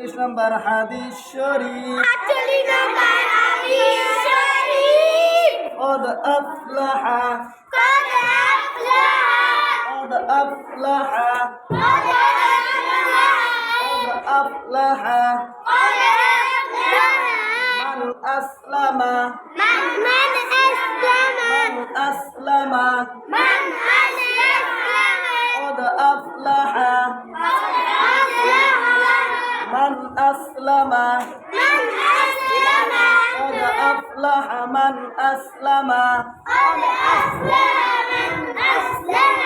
তেইশ নম্বর হাদিস শরীফ আটচল্লিশ নম্বর হাদিস শরীফ قد أفلح قد أفلح قد أفلح قد أفلح قد أفلح قد أفلح من أسلم من من أسلم من أسلم من أسلم قد أفلح قد أفلح من أسلم من أسلم قد أفلح من أسلم قد أفلح من أسلم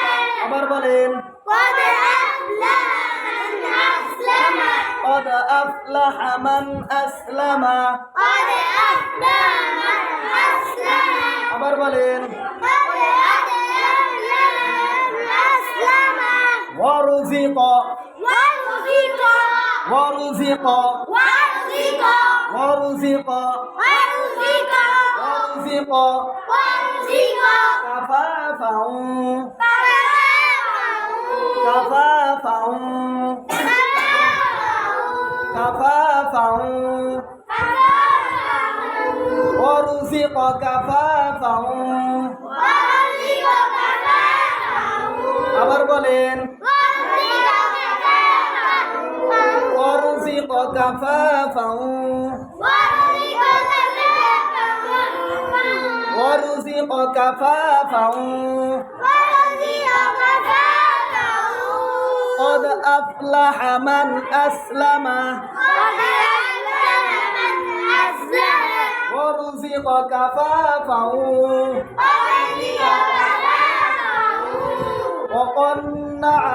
আবার বলেন قد أفلح من أسلم قد أفلح من أسلم قد أفلح من أسلم আবার বলেন قد أفلح من أسلم ورزق ورزق ورزق ورزق ورزق ورزق ورزق ورزق كفافا كفافا كفافا ورزق كفافا আবার বলেন كفافا ورزق كفافا قد أفلح من أسلم ورزق كفافا وقنعه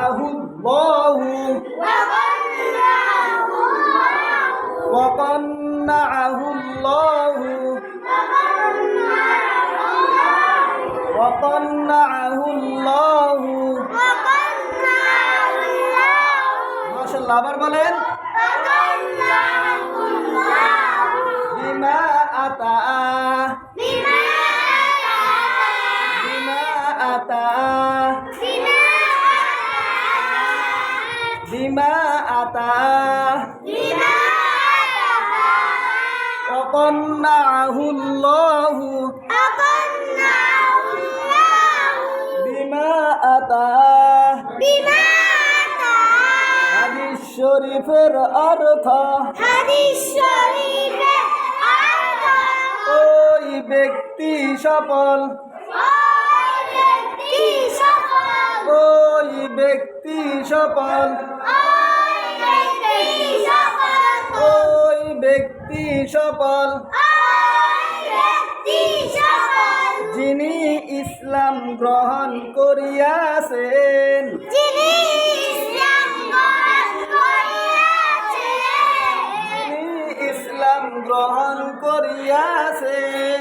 وقنعه الله وقنعه الله ما شاء الله আবার বলেন بما أتى بما أتى بما أتى فقنعه الله فقنعه الله بما أتاه بما أتاه حديث شريف الأرض حديث شريف الأرض ওই ব্যক্তি সফল ওই ব্যক্তি সফল ওই ব্যক্তি সফল সফল। যিনি ইসলাম গ্রহণ করিয়াছেন। যিনি ইসলাম গ্রহণ করিয়াছেন।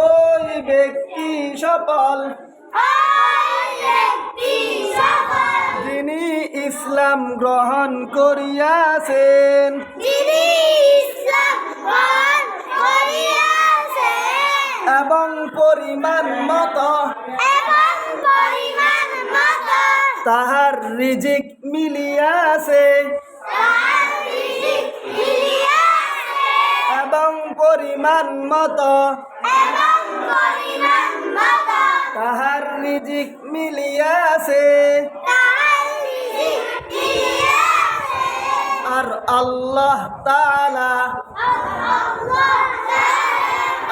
ওই ব্যক্তি সফল। ইসলাম গ্রহণ করিয়াছেন। এবং পরিমাণ মত তাহার রিজিক মিলিয়াছে। এবং পরিমাণ মতো আল্লাহ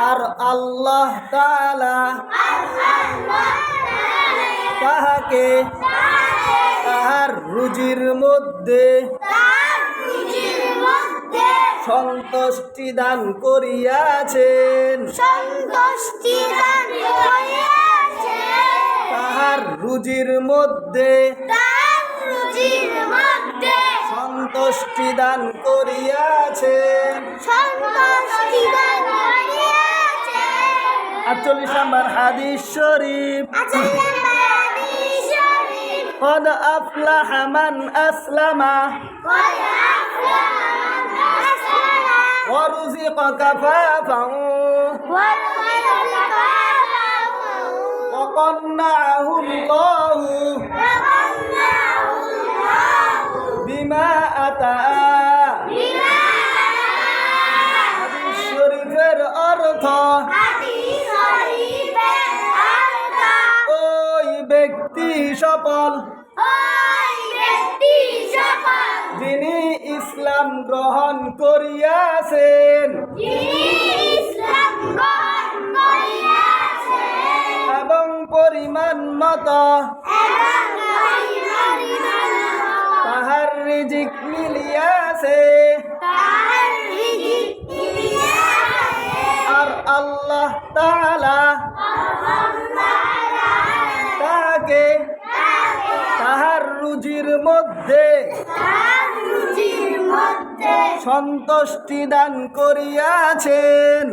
আর আল্লাহ তাআলা। তাহাকে তাহার রুজির মধ্যে সন্তুষ্টি দান করিয়াছেন। সন্তুষ্টি দান করিয়াছে তাহার রুজির মধ্যে তার রুজির মধ্যে সন্তুষ্টি দান করিয়াছেন সন্তুষ্টি দান করিয়াছে আটচল্লিশ নম্বর হাদিস শরীফ قد أفلح من أسلم ورزق كفافا وقنعه الله শরীফের অর্থ ওই ব্যক্তি সফল। যিনি ইসলাম গ্রহণ করিয়াছেন। এবং পরিমাণ মতো রিজিক মিলিয়াছে আর আল্লাহ তালা তাকে তাহার রুজির মধ্যে সন্তুষ্টি দান করিয়াছেন।